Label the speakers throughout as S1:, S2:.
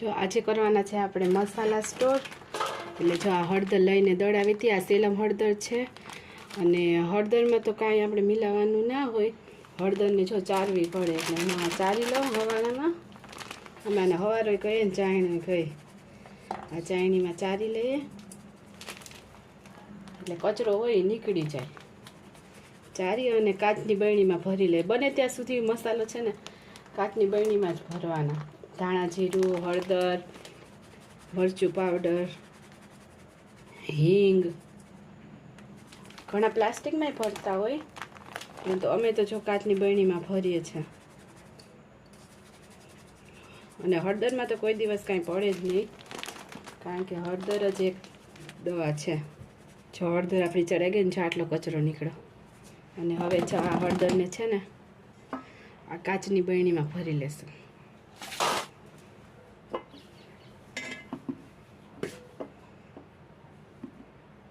S1: જો આજે કરવાના છે આપણે મસાલા સ્ટોર. એટલે જો આ હળદર લઈને દળાવી હતી, આ સેલમ હળદર છે. અને હળદરમાં તો કાંઈ આપણે મિલાવવાનું ના હોય. હળદરને જો ચારવી પડે, એટલે આ ચારી લઉં હવાણામાં. આને હવારો કહીએ ને ચાયણી કહી આ ચાયણીમાં ચારી લઈએ. એટલે કચરો હોય નીકળી જાય. ચારી અને કાચની બરણીમાં ભરી લે. બને ત્યાં સુધી મસાલો છે ને, કાચની બરણીમાં જ ભરવાના. ધાણા જીરું, હળદર, મરચું પાવડર હિંગ. ઘણા પ્લાસ્ટિકમાંય ભરતા હોય. પરંતુ અમે તો જો કાચની બરણીમાં ભરીએ છીએ અને હળદરમાં તો કોઈ દિવસ કાંઈ પડે જ નહીં. કારણ કે હળદર જ એક દવા છે. જો હળદર આપણી ચડાઈ ગઈ ને જો આટલો કચરો નીકળો અને હવે જો આ હળદરને છે ને, આ કાચની બરણીમાં ભરી લેશું.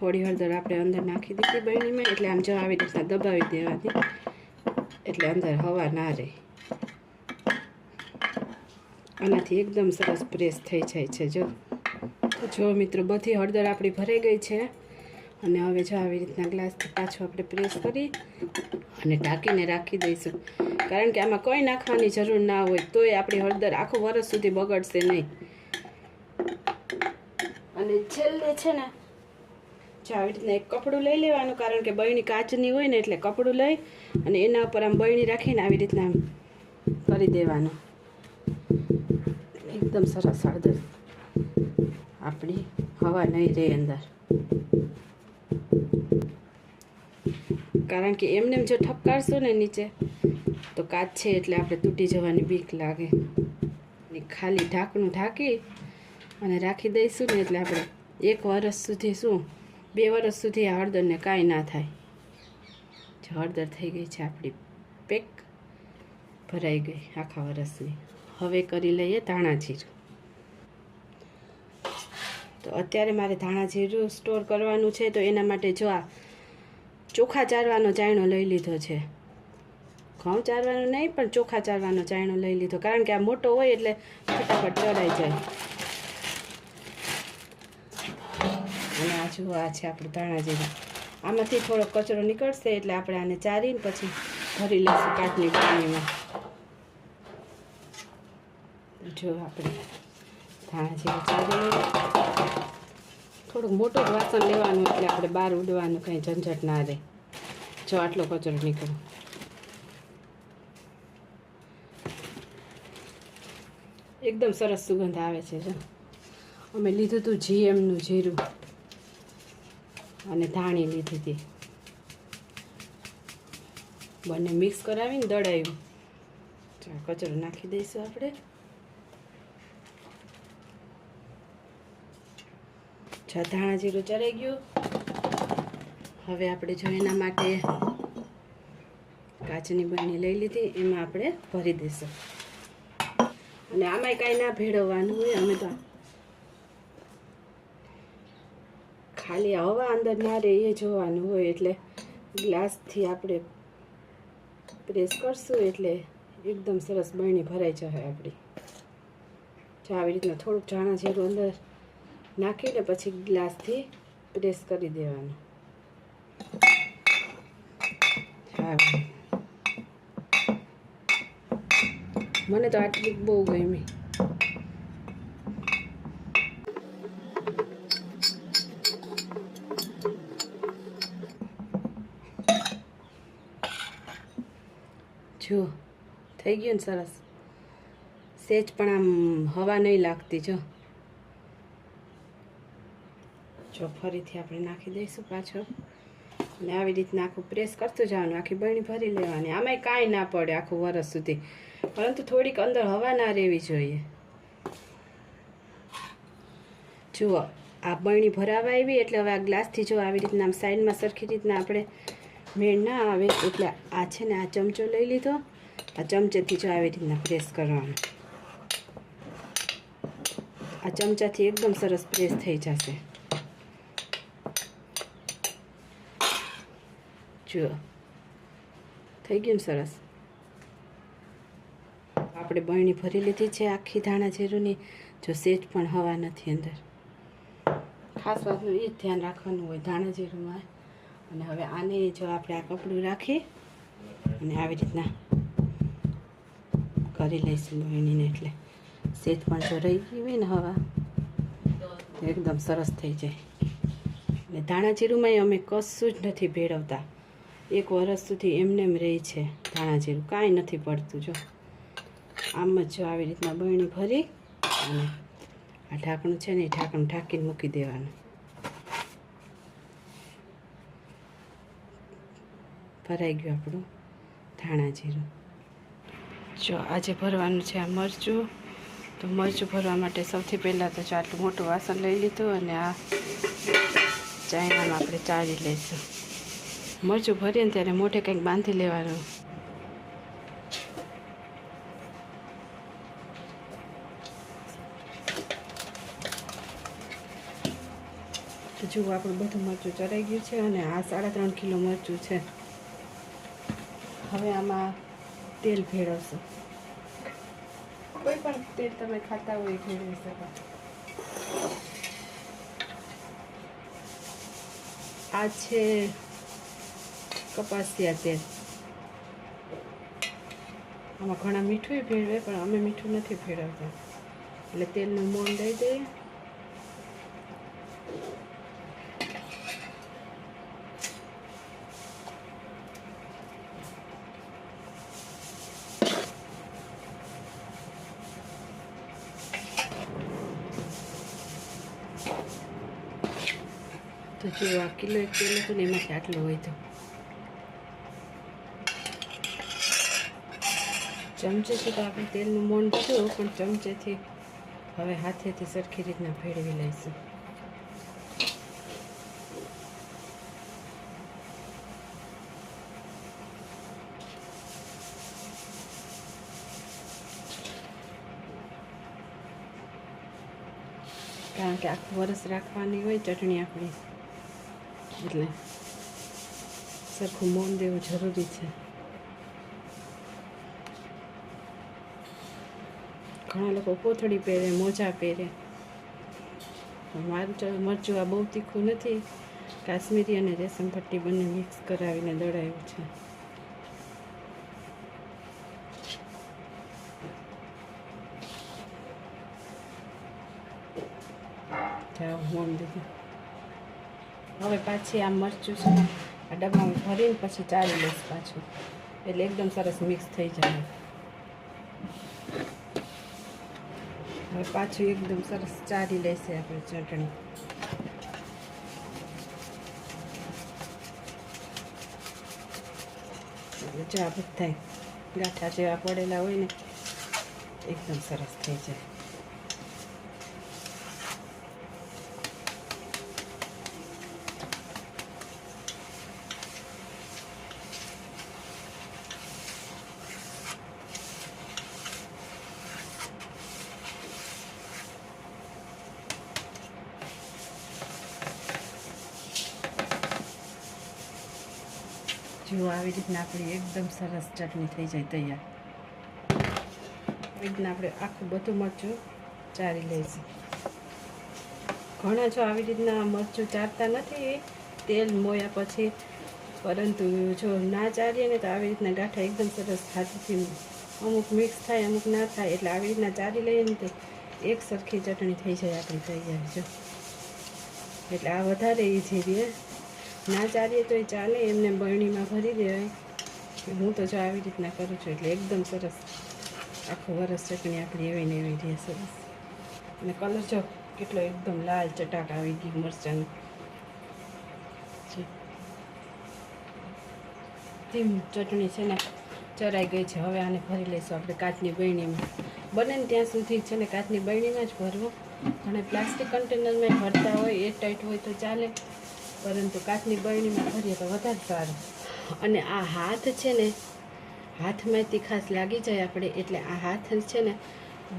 S1: થોડી હળદર આપણે અંદર નાખી દીધી બરણીમાં, એટલે આમ જો આવી રીતના દબાવી દેવાની. એટલે અંદર હવા ના રહે. આનાથી એકદમ સરસ પ્રેસ થઈ જાય છે, જો. જો મિત્રો, બધી હળદર આપણી ભરાઈ ગઈ છે. અને હવે જો આવી રીતના ગ્લાસથી પાછું આપણે પ્રેસ કરી અને ઢાંકીને રાખી દઈશું. કારણ કે આમાં કોઈ નાખવાની જરૂર ના હોય, તોય આપણી હળદર આખું વરસ સુધી બગડશે નહીં. અને છેલ્લે છે ને જો આવી રીતના એક કપડું લઈ લેવાનું કારણ કે બરણી કાચની હોય ને એટલે કપડું લઈ અને એના ઉપર આમ બરણી રાખીને આવી રીતના કરી દેવાનું. એકદમ સરસ હળદર. આપણી હવા નહીં રહે અંદર. કારણ કે એમને જો ઠપકારશું ને નીચે, તો કાચ છે એટલે આપણે તૂટી જવાની બીક લાગે. ને ખાલી ઢાંકણું ઢાંકી અને રાખી દઈશું ને એટલે આપણે એક વર્ષ સુધી શું બે વર્ષ સુધી આ હળદરને કાંઈ ના થાય. હળદર થઈ ગઈ છે, આપણી પેક ભરાઈ ગઈ આખા વરસની. હવે કરી લઈએ ધાણા જીરું. તો અત્યારે મારે ધાણા જીરું સ્ટોર કરવાનું છે, તો એના માટે જો આ ચોખા ચારવાનો ચાયણો લઈ લીધો છે. ઘઉં ચારવાનો નહીં, પણ ચોખા ચારવાનો ચાયણો લઈ લીધો. કારણ કે આ મોટો હોય એટલે ફટાફટ ચડાઈ જાય. અને આ જુઓ, આ છે આપણું ધાણા જીરું. આમાંથી થોડો કચરો નીકળશે એટલે આપણે આને ચારીને પછી ભરી લઈશું કાચની પાણીમાં. જો આપણે ધાણા જીરું ચારી થોડુંક મોટું જ વાસણ લેવાનું એટલે આપણે બહાર ઉડવાનું કંઈ ઝંઝટ ના રહે. જો આટલો કચરો નીકળ્યો. એકદમ સરસ સુગંધ આવે છે, જો. અમે લીધું હતું જીએમનું જીરું. અને ધાણી લીધી હતી. બંને મિક્સ કરાવીને દળાવ્યું ચાલો કચરો નાખી દઈશું આપણે. છ ધાણા જીરું ચડાઈ ગયું. હવે આપણે જો એના માટે કાચની બરણી લઈ લીધી, એમાં આપણે ભરી દઈશું. અને આમાંય કાંઈ ના ભેળવવાનું હોય, અમે તો ખાલી હવા અંદર ના રહે એ જોવાનું હોય એટલે ગ્લાસથી આપણે પ્રેસ કરશું એટલે એકદમ સરસ બરણી ભરાઈ જશે આપણી. જો આવી રીતના થોડુંક ધાણા જીરું અંદર નાખીને પછી ગ્લાસથી પ્રેસ કરી દેવાનું. મને તો આટલી બહુ ગમી. જો થઈ ગયું ને સરસ. સેજ પણ આમ હવા નહીં લાગતી, જો. જો ફરીથી આપણે નાખી દઈશું પાછો. અને આવી રીતના આખું પ્રેસ કરતું જવાનું, આખી બરણી ભરી લેવાની. આમાંય કાંઈ ના પડે આખું વરસ સુધી. પરંતુ થોડીક અંદર હવા ના રહેવી જોઈએ. જુઓ, આ બરણી ભરાવા આવી, એટલે હવે આ ગ્લાસથી જો આવી રીતના આમ સાઈડમાં સરખી રીતના આપણે મેળ ના આવે એટલે આ છે ને આ ચમચો લઈ લીધો. આ ચમચેથી જો આવી રીતના પ્રેસ કરવાનું. આ ચમચાથી એકદમ સરસ પ્રેસ થઈ જશે. જુઓ થઈ ગયું સરસ? આપણે બરણી ભરી લીધી છે આખી ધાણા જીરુંની. જો સેજ પણ હવા નથી અંદર. ખાસ વાતનું એ જ ધ્યાન રાખવાનું હોય ધાણા જીરુંમાં. અને હવે આને જો આપણે આ કપડું રાખી અને આવી રીતના કરી લઈશું બરણીને એટલે સેજ પણ જો રહી ગઈ હોય ને હવા એકદમ સરસ થઈ જાય. અને ધાણા જીરુંમાં અમે કશું જ નથી ભેળવતા. એક વરસ સુધી એમને એમ રહે છે ધાણા જીરું, કાંઈ નથી પડતું, જો. આમ જ જો આવી રીતના બરણી ભરી અને આ ઢાંકણું છે ને એ ઢાંકણું ઢાંકીને મૂકી દેવાનું. ભરાઈ ગયું આપણું ધાણા જીરું જો, આજે ભરવાનું છે આ મરચું. તો મરચું ભરવા માટે સૌથી પહેલાં તો જો આટલું મોટું વાસણ લઈ લીધું અને આ ચાઇનામાં આપણે ચાળી લઈશું. મરચું ભરીએ ને ત્યારે મોઢે કંઈક બાંધી લેવાનું. તો જુઓ, આપણું બધું મરચું ચડાઈ ગયું છે અને આ સાડા ત્રણ કિલો મરચું છે. હવે આમાં તેલ ભેળવશું. કોઈ પણ તેલ તમે ખાતા હોય ભેળવી શકો. આ છે કપાસિયા તેલ. આમાં ઘણા મીઠું ભેળવે પણ અમે મીઠું નથી ભેળવતા. એટલે તેલનું મોણ દઈ દઈએ. તો જો આ કિલો એક તેલ હતું ને એમાંથી આટલું હોય તો. ચમચેથી તો આપણે તેલનું મોણ દીધું પણ ચમચેથી હવે હાથેથી સરખી રીતના ભેળવી લઈશું. કારણ કે આખું વરસ રાખવાની હોય ચટણી આપણી. એટલે સરખું મૌન દેવું જરૂરી છે. ઘણા લોકો કોથળી પહેરે, મોજા પહેરે. મારું મરચું આ બહુ તીખું નથી. કાશ્મીરી અને રેશમ પટ્ટી બંને મિક્સ કરાવીને દળાયું છે. જાઓ મોણ દીધું હવે પાછી આ મરચું છે ને, આ ડબ્બામાં ભરીને પછી ચાલી લઈશ પાછું. એટલે એકદમ સરસ મિક્સ થઈ જાય. હવે પાછું એકદમ સરસ ચારી લેશે આપણે ચટણી. એટલે આ બધા ગાંઠા જેવા પડેલા હોય ને, એકદમ સરસ થઈ જાય. જો આવી રીતના આપણી એકદમ સરસ ચટણી થઈ જાય તૈયાર. આવી રીતના આપણે આખું બધું મરચું ચારી લઈશું. ઘણા જો આવી રીતના મરચું ચારતા નથી, તેલ મોયા પછી, પરંતુ જો ના ચારીએ ને તો આવી રીતના ગાંઠા એકદમ સરસ હાથથી અમુક મિક્સ થાય, અમુક ના થાય, એટલે આવી રીતના ચારી લઈએ ને તો એક સરખી ચટણી થઈ જાય આપણી તૈયાર, જો. એટલે આ વધારે ઈઝી રહે ના ચાલીએ તો એ ચાલે, એમને બરણીમાં ભરી દેવાય. હું તો જો આવી રીતના કરું છું એટલે એકદમ સરસ. આખું વરસ ચટણી આપણી એવી ને એવી રહે સરસ. અને કલર જો કેટલો એકદમ લાલ ચટાક આવી ગઈ મરચાંની. તેમ ચટણી છે ને ચરાઈ ગઈ છે, હવે આને ભરી લઈશું આપણે કાચની બરણીમાં. બને ને ત્યાં સુધી છે ને કાચની બરણીમાં જ ભરવું. અને પ્લાસ્ટિક કન્ટેનરમાં ભરતા હોય, એ ટાઈટ હોય તો ચાલે. પરંતુ કાચની બરણીમાં ભરીએ તો વધારે સારું. અને આ હાથ છે ને હાથમાં તીખાશ લાગી જાય આપણે, એટલે આ હાથ છે ને,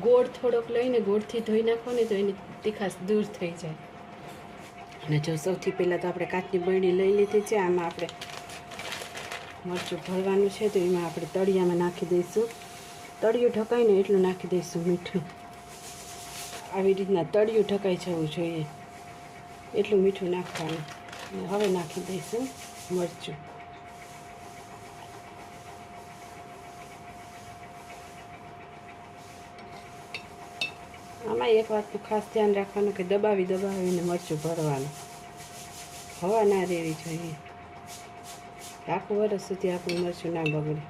S1: ગોળ થોડોક લઈને ગોળથી ધોઈ નાખો ને તો એની તીખાશ દૂર થઈ જાય. અને જો સૌથી પહેલાં તો આપણે કાચની બરણી લઈ લીધી છે, આમાં આપણે મરચું ભરવાનું છે, તો એમાં આપણે તળિયામાં નાખી દઈશું. તળિયું ઢકાઈને એટલું નાખી દઈશું મીઠું. આવી રીતના તળિયું ઢકાઈ જવું જોઈએ. એટલું મીઠું નાખવાનું. હવે નાખી દઈશું મરચું. આમાં એક વાતનું ખાસ ધ્યાન રાખવાનું કે દબાવી દબાવીને મરચું ભરવાનું. હવા ના રહેવી જોઈએ. આખું વરસ સુધી આપણું મરચું ના બગડે.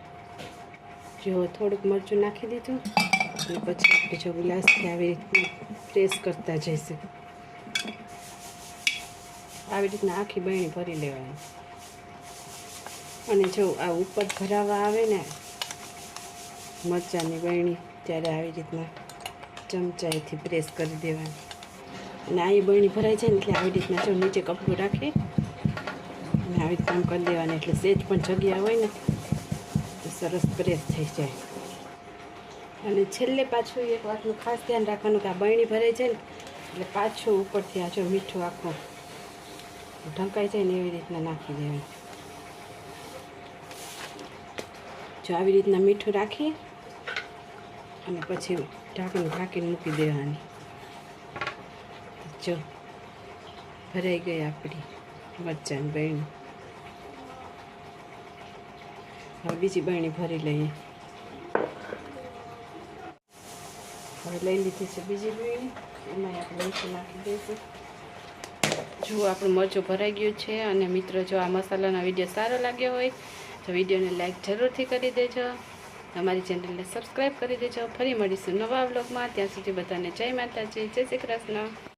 S1: જો થોડુંક મરચું નાખી દીધું, અને પછી બીજો ગ્લાસથી આવી રીતના પ્રેસ કરતા જઈશું. આવી રીતના આખી બહેણી ભરી લેવાની. અને જો આ ઉપર ભરાવા આવે ને, મરચાંની બહેણી ત્યારે આવી રીતના ચમચાએથી પ્રેસ કરી દેવાની. અને આ બહેણી ભરાઈ છે ને એટલે આવી રીતના જો નીચે કપડું રાખી, અને આવી રીતના કરી દેવાની. એટલે સેજ પણ જગ્યા હોય ને, તો સરસ પ્રેસ થઈ જાય. અને છેલ્લે પાછું એક વાતનું ખાસ ધ્યાન રાખવાનું કે આ બહેણી ભરાય છે ને, એટલે પાછું ઉપરથી આ જો મીઠું આખું ઢંકાઈ જાય ને એવી રીતના નાખી દેવાનું જો આવી રીતના મીઠું રાખી અને પછી ઢાંકણ ઢાંકીને મૂકી દેવાની. જો ભરાઈ ગઈ આપણી મરચાની બહેણી હવે બીજી બહેણી ભરી લઈએ. હવે લઈ લીધી છે બીજી બહેણી. એમાં આપણે નાખી દઈશું. જો આપણું મરચું ભરાઈ ગયું છે અને મિત્રો જો આ મસાલાનો વીડિયો સારો લાગ્યો હોય, તો વિડીયોને લાઇક જરૂરથી કરી દેજો. અમારી ચેનલને સબસ્ક્રાઈબ કરી દેજો. ફરી મળીશું નવા બ્લોગમાં ત્યાં સુધી બધાને જય માતાજી, જય શ્રી કૃષ્ણ.